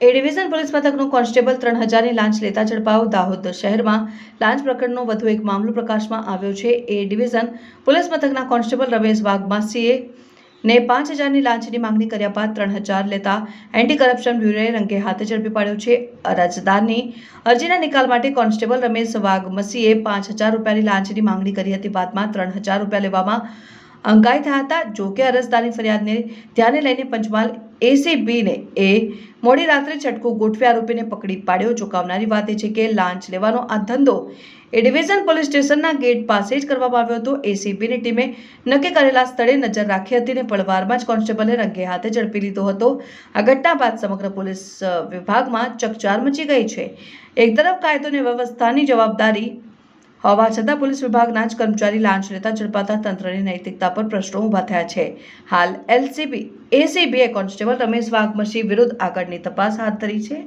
એ division police મથકનો constable ત્રણ હજારની લાંચ લેતા ઝડપાયો દાહોદ શહેરમાં. લાંચ પ્રકરણનો વધુ એક મામલો પ્રકાશમાં આવ્યો છે. એ ડિવિઝન પોલીસ મથકના કોન્સ્ટેબલ રમેશ વાઘમાસીએ ને પાંચ હજારની લાંચની માંગણી કર્યા બાદ ત્રણ હજાર લેતા એન્ટી કરપ્શન બ્યુરોએ રંગે હાથે ઝડપી પાડ્યો છે. અરજદારની અરજીના નિકાલ માટે કોન્સ્ટેબલ રમેશ વાઘમસીએ પાંચ હજાર રૂપિયાની લાંચની માંગણી કરી હતી. બાદમાં ત્રણ હજાર રૂપિયા લેવામાં અંગાઈ થયા હતા. જો કે અરજદારની ફરિયાદને ધ્યાને લઈને પંચમહાલ એસીબીને એ મોડી રાત્રે છટકું ગોઠવી આરોપીને પકડી પાડ્યો. ચોંકાવનારી વાત એ છે કે લાંચ લેવાનો આ ધંધો એ ડિવિઝન પોલીસ સ્ટેશનના ગેટ પાસે જ કરવામાં આવ્યો હતો. એસીબીની ટીમે નક્કી કરેલા સ્થળે નજર રાખી હતી અને પળવારમાં જ કોન્સ્ટેબલે રંગે હાથે ઝડપી લીધો હતો. આ ઘટના બાદ સમગ્ર પોલીસ વિભાગમાં ચકચાર મચી ગઈ છે. એક તરફ કાયદો અને વ્યવસ્થાની જવાબદારી હોવા છતાં પોલીસ વિભાગના જ કર્મચારી લાંચ લેતા ઝડપાતા તંત્રની નૈતિકતા પર પ્રશ્નો ઊભા થયા છે. હાલ એલસીબી, એસીબીએ કોન્સ્ટેબલ રમેશ વાઘમસી વિરુદ્ધ આગળની તપાસ હાથ ધરી છે.